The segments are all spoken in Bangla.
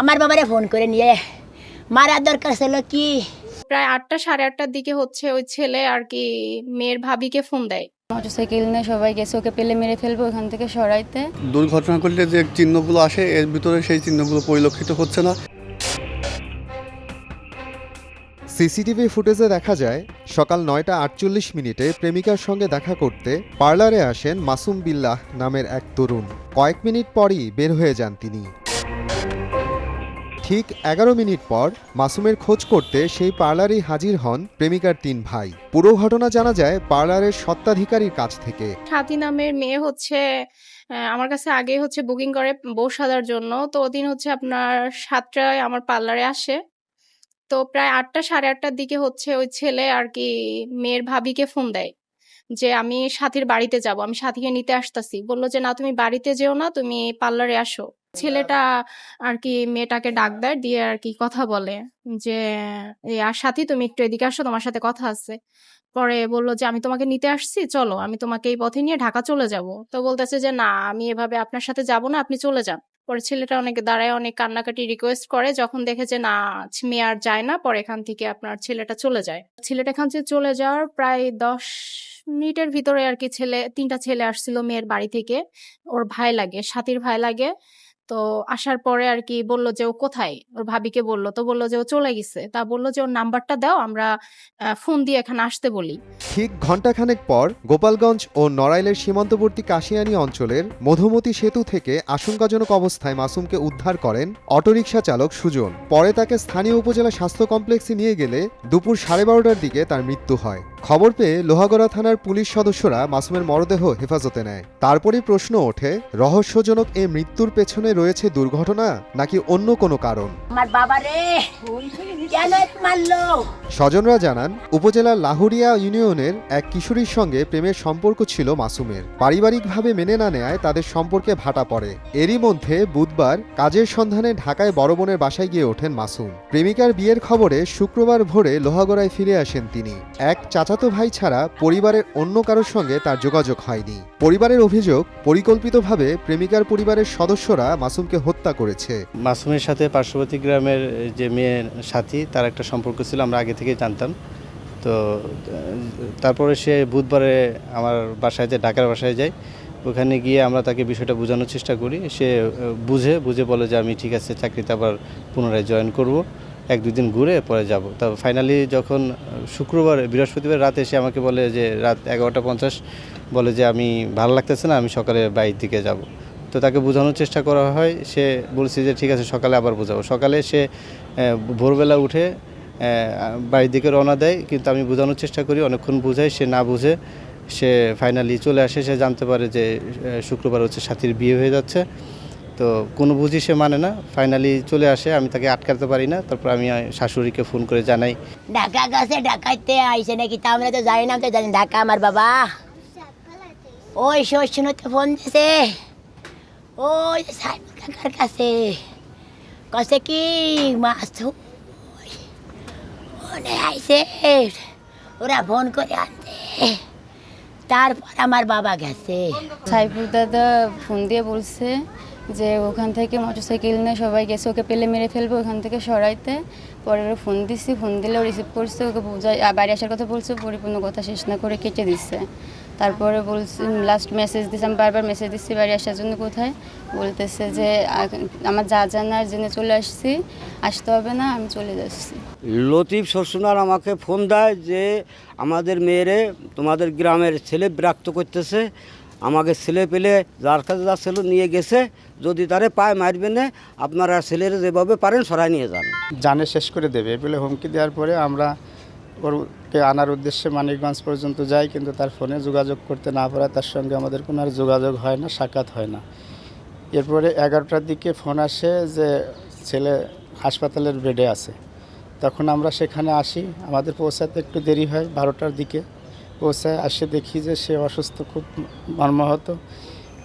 আমার বাবারে ফোন করে নিয়ে মারার দরকার ছিল কি? প্রায় আটটা সাড়ে আটটার দিকে হচ্ছে ওই ছেলে আর কি মেয়ের ভাবিকে ফোন দেয়। মোটরসাইকেল নিয়ে সবাই গেছে ওকে পেলে মেরে ফেলব ওখান থেকে সরাইতে। দুর্ঘটনা ঘটলে যে চিহ্নগুলো আসে এর ভিতরে সেই চিহ্নগুলো পরিলক্ষিত হচ্ছে না। সিসিটিভি ফুটেজে দেখা যায় সকাল নয়টা আটচল্লিশ মিনিটে প্রেমিকার সঙ্গে দেখা করতে পার্লারে আসেন মাসুম বিল্লাহ নামের এক তরুণ। কয়েক মিনিট পরই বের হয়ে যান তিনি। ঠিক এগারো মিনিট পর মাসুমের খোঁজ করতে সেই পার্লারেই হাজির হন প্রেমিকার তিন ভাই। পুরো ঘটনা জানা যায় পার্লারের সত্ত্বাধিকারীর কাছ থেকে। সাথী নামের মেয়ে হচ্ছে আমার কাছে আগে হচ্ছে বুকিং করে বউ সাজার জন্য। তো ওদিন হচ্ছে আপনার সাতটায় আমার পার্লারে আসে। তো প্রায় আটটা, সাড়ে আটটার দিকে হচ্ছে ওই ছেলে আর কি মেয়ের ভাবিকে ফোন দেয় যে, আমি সাথীর বাড়িতে যাব। আমি সাথীকে নিতে আসতাছি। বলল যে, না, তুমি বাড়িতে যেও না, তুমি পার্লারে আসো। ছেলেটা আর কি মেয়েটাকে ডাক দেয়, দিয়ে আর কি কথা বলে যে "এই আর সাথী, তুমি একটু এদিকে আসো, তোমার সাথে কথা আছে। পরে বলল যে, আমি তোমাকে নিতে আসছি, চলো, আমি তোমাকে এই পথে নিয়ে ঢাকা চলে যাব। তো বলতেছে যে, না, আমি এভাবে আপনার সাথে যাব না, আপনি চলে যান। পরে ছেলেটা অনেক, দাঁড়ায়, অনেক কান্নাকাটি রিকোয়েস্ট করে, যখন দেখে যে, না, মেয়ে আর যায় না, পরে এখান থেকে আপনার ছেলেটা চলে যায়। ছেলেটা এখান থেকে চলে যাওয়ার প্রায় দশ মিনিটের ভিতরে আর কি ছেলে, তিনটা ছেলে আসছিল মেয়ের বাড়ি থেকে। ওর ভাই লাগে, সাথীর ভাই লাগে। তো আসার পরে আর কি বলল যে, ও কোথায়? ওর ভাবিকে বলল। তো বলল যে, ও চলে গেছে। তা বলল যে, ওর নাম্বারটা দাও, আমরা ফোন দিয়ে এখানে আসতে বলি। ঠিক ঘণ্টাখানেক পর গোপালগঞ্জ ও নড়াইলের সীমান্তবর্তী কাশিয়ানি অঞ্চলের মধুমতি সেতু থেকে আশঙ্কাজনক অবস্থায় মাসুমকে উদ্ধার করেন অটোরিকশা চালক সুজন। পরে তাকে স্থানীয় উপজেলা স্বাস্থ্য কমপ্লেক্সে নিয়ে গেলে দুপুর সাড়ে বারোটার দিকে তার মৃত্যু হয়। খবর পেয়ে লোহাগড়া থানার পুলিশ সদস্যরা মাসুমের মরদেহ হেফাজতে নেয়। তারপরই প্রশ্ন ওঠে, রহস্যজনক এ মৃত্যুর পেছনে রয়েছে দুর্ঘটনা নাকি অন্য কোনো কারণ? আমার বাবারে কেন মারলো? স্বজনরা জানান উপজেলার লাহুরিয়া ইউনিয়নের এক কিশোরীর সঙ্গে প্রেমের সম্পর্ক ছিল মাসুমের। পারিবারিকভাবে মেনে না নেয় তাদের সম্পর্কে ভাটা পড়ে। এরই মধ্যে বুধবার কাজের সন্ধানে ঢাকায় বড় বোনের বাসায় গিয়ে ওঠেন মাসুম। প্রেমিকার বিয়ের খবরে শুক্রবার ভোরে লোহাগড়ায় ফিরে আসেন তিনি। এক চাচাতো ভাই ছাড়া পরিবারের অন্য কারোর সঙ্গে তার যোগাযোগ হয়নি। পরিবারের অভিযোগ পরিকল্পিতভাবে প্রেমিকার পরিবারের সদস্যরা মাসুমকে হত্যা করেছে। মাসুমের সাথে পার্শ্ববর্তী গ্রামের যে মেয়ের সাথী, তার একটা সম্পর্ক ছিল, আমরা আগে থেকেই জানতাম। তো, তারপরে সে বুধবারে আমার বাসায় যায়, ঢাকার বাসায় যায়। ওখানে গিয়ে আমরা তাকে বিষয়টা বোঝানোর চেষ্টা করি। সে বুঝে বুঝে বলে যে আমি ঠিক আছে, চাকরিতে আবার পুনরায় জয়েন করব। এক দুই দিন ঘুরে পরে যাব। তা ফাইনালি যখন শুক্রবার, বৃহস্পতিবার রাতে সে আমাকে বলে যে, রাত এগারোটা পঞ্চাশ, বলে যে আমি ভালো লাগতেছে না, আমি সকালে বাড়ির দিকে যাব। তো তাকে বোঝানোর চেষ্টা করা হয়। সে বলছে যে ঠিক আছে সকালে আবার বোঝাবো। সকালে সে ভোরবেলা উঠে বাড়ির দিকে রওনা দেয়। কিন্তু আমি বোঝানোর চেষ্টা করি অনেকক্ষণ বুঝাই সে না বুঝে সে ফাইনালি চলে আসে। সে জানতে পারে যে শুক্রবার হচ্ছে সাথীর বিয়ে হয়ে যাচ্ছে। তো কোনো বুঝি সে মানে না। ফাইনালি চলে আসে। আমি তাকে আটকাতে পারি না। তারপর আমি শাশুড়িকে ফোন করে জানাই। ঢাকা গেছে ঢাকাইতে আইসে নাকি তা আমরা তো জানি না আমি তো জানি ঢাকা আমার বাবা। ওই শোষণতে ফোন দিছে। ওই সাইবুল কাকার কাছে কাছে কি মাছ ফোনে আইসে ওরা ফোন করে আনতে তারপর আমার বাবা গেছে সাইফুল দাদা ফোন দিয়ে বলছে যে ওখান থেকে মোটরসাইকেল নিয়ে সবাই গেছে, ওকে পেলে মেরে ফেলব, ওখান থেকে সরাইতে। পরে ওরা ফোন দিছি ফোন দিলে রিসিভ করছে, ওকে বাড়ি আসার কথা বলছে, পরিপূর্ণ কথা শেষ না করে কেটে দিচ্ছে তারপরে বলছি লাস্ট মেসেজ দিচ্ছে আমি বারবার মেসেজ দিচ্ছি বাড়ি আসার জন্য কোথায়? বলতেছে যে আমার যা জানার জেনে চলে আসছি আসতে হবে না আমি চলে যাচ্ছি। লতিফ শ্বশুনার আমাকে ফোন দেয় যে আমাদের মেয়েরে তোমাদের গ্রামের ছেলে বিরক্ত করতেছে আমাকে ছেলে পেলে যার কাছে যা ছেলে নিয়ে গেছে যদি তারে পায় মারবে না আপনারা ছেলের যেভাবে পারেন সরাই নিয়ে যান। জানে শেষ করে দেবে বলে হুমকি দেওয়ার পরে আমরা ওরকে আনার উদ্দেশ্যে মানিকগঞ্জ পর্যন্ত যাই, কিন্তু তার ফোনে যোগাযোগ করতে না পারা তার সঙ্গে আমাদের কোনো আর যোগাযোগ হয় না, সাক্ষাৎ হয় না। এরপরে এগারোটার দিকে ফোন আসে যে ছেলে হাসপাতালের বেডে আছে। তখন আমরা সেখানে আসি, আমাদের পৌঁছাতে একটু দেরি হয় বারোটার দিকে। পৌঁছায় আসে দেখি যে সে অসুস্থ, খুব মর্মাহত।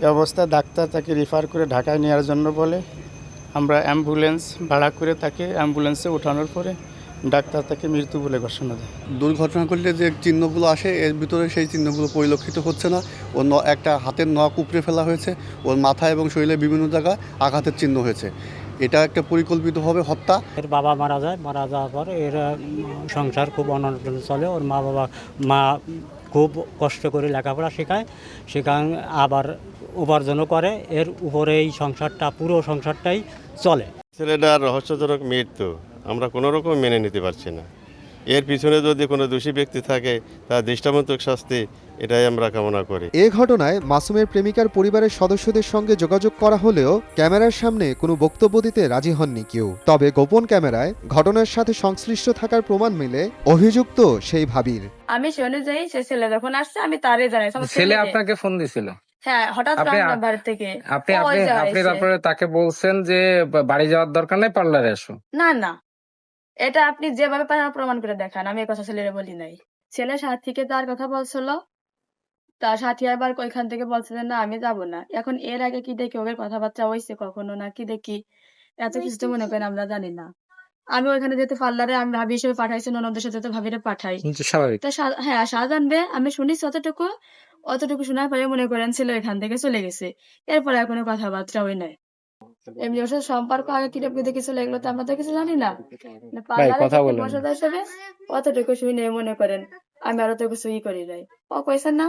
এই অবস্থায় ডাক্তার তাকে রিফার করে ঢাকায় নেওয়ার জন্য বলে, আমরা অ্যাম্বুলেন্স ভাড়া করে তাকে অ্যাম্বুলেন্সে ওঠানোর পরে ডাক্তার তাকে মৃত্যু বলে ঘোষণা দেয়। দুর্ঘটনা করলে যে চিহ্নগুলো আসে এর ভিতরে সেই চিহ্নগুলো পরিলক্ষিত হচ্ছে না। ওর ন- একটা হাতের নখ উপড়ে ফেলা হয়েছে ওর মাথা এবং শরীরে বিভিন্ন জায়গায় আঘাতের চিহ্ন হয়েছে। এটা একটা পরিকল্পিতভাবে হত্যা। এর বাবা মারা যায় মারা যাওয়ার পর এর সংসার খুব অনটন চলে। ওর মা বাবা মা খুব কষ্ট করে লেখাপড়া শেখায় সেখান আবার উপার্জনও করে। এর উপরে এই সংসারটা পুরো সংসারটাই চলে। ছেলেটার রহস্যজনক মৃত্যু। আমরা কোনো রকম মেনে নিতে পারছি না। এর পিছনে যদি কোনো দোষী ব্যক্তি থাকে তার দৃষ্টান্তক শাস্তি এটাই আমরা কামনা করি। এ ঘটনায় মাসুমের প্রেমিকার পরিবারের সদস্যদের সঙ্গে যোগাযোগ করা হলেও ক্যামেরার সামনে কোনো বক্তব্য দিতে রাজি হননি কেউ। তবে গোপন ক্যামেরায় ঘটনার সাথে সংশ্লিষ্ট থাকার প্রমাণ মিলে অভিযুক্ত সেই ভাবির। আমি সে অনুযায়ী সে ছেলে যখন আসছে আমি তারে জানাই ছেলে আপনাকে ফোন দিছিল? হ্যাঁ হঠাৎ আপনি- থেকে। আপনি আপনি। তারপরে তাকে বলছেন যে বাড়ি যাওয়ার দরকার নেই পার্লারে এসো না না। এটা আপনি যেভাবে পারেন প্রমাণ করে দেখান আমি এই কথা ছেলেরে বলি নাই। ছেলে সাথীকে তার কথা বলছিল তার সাথী আবার ওইখান থেকে বলছে যে না আমি যাব না। এখন এর আগে কি দেখি ওদের কথাবার্তা হয়েছে কখনো না কি দেখি? এত কিছু তো মনে করেন আমরা জানি না। আমি ওইখানে যেতে পার্লারে আমি ভাবি হিসেবে পাঠাইছি ননদের সাথে তো ভাবিরে পাঠাই। তা হ্যাঁ শাহজাহান বে আমি শুনিছি অতটুকু অতটুকু শোনার পরে মনে করেন ছিল এখান থেকে চলে গেছে। এরপরে আর কোনো কথাবার্তা ওই নাই। এমনি ওর সাথে সম্পর্ক আগে কীরকম দেখে চলে এগুলো তো আমরা তো কিছু জানি না। মানে কথা বলেন। হিসেবে অতটুকু শুনে মনে করেন। আমি আরও তো কিছু ই করি নাই। ও কইছে না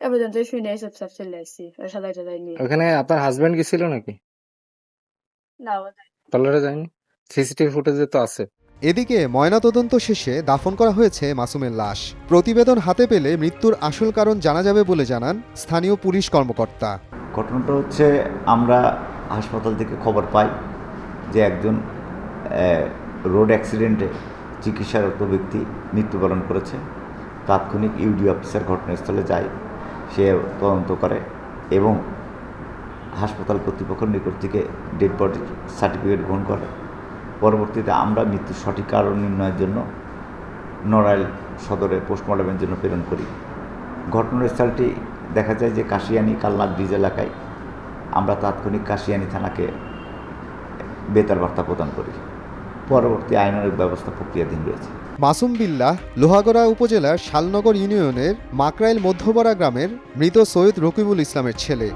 এ পর্যন্ত শুনে সব সব চলে আসছি। ওর নিয়ে ওখানে আপনার হাজবেন্ড কি ছিল নাকি? না ও পার্লারে যায়নি? সিসিটিভি ফুটেজে তো আছে। এদিকে ময়নাতদন্ত শেষে দাফন করা হয়েছে মাসুমের লাশ। প্রতিবেদন হাতে পেলে মৃত্যুর আসল কারণ জানা যাবে বলে জানান স্থানীয় পুলিশ কর্মকর্তা। ঘটনাটা হচ্ছে আমরা হাসপাতাল থেকে খবর পাই যে একজন রোড অ্যাক্সিডেন্টে চিকিৎসারত ব্যক্তি মৃত্যুবরণ করেছে। তাৎক্ষণিক ইউডি অফিসার ঘটনাস্থলে যায়, সে তদন্ত করে এবং হাসপাতাল কর্তৃপক্ষের নিকট থেকে ডেড বডি সার্টিফিকেট গ্রহণ করে। পরবর্তীতে আমরা মৃত্যুর সঠিক কারণ নির্ণয়ের জন্য নড়াইল সদরে পোস্টমর্টমের জন্য প্রেরণ করি। ঘটনাস্থলটি দেখা যায় যে কাশিয়ানি কাল্লা ব্রিজ এলাকায় আমরা তাৎক্ষণিক কাশিয়ানি থানাকে বেতার বার্তা প্রদান করি। পরবর্তী আইনানুগ ব্যবস্থা প্রক্রিয়াধীন রয়েছে। মাসুম বিল্লাহ, লোহাগড়া উপজেলার শালনগর ইউনিয়নের মাকরাইল মধ্যপাড়া গ্রামের মৃত সৈয়দ রকিবুল ইসলামের ছেলে।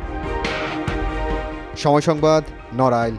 সময় সংবাদ, নড়াইল।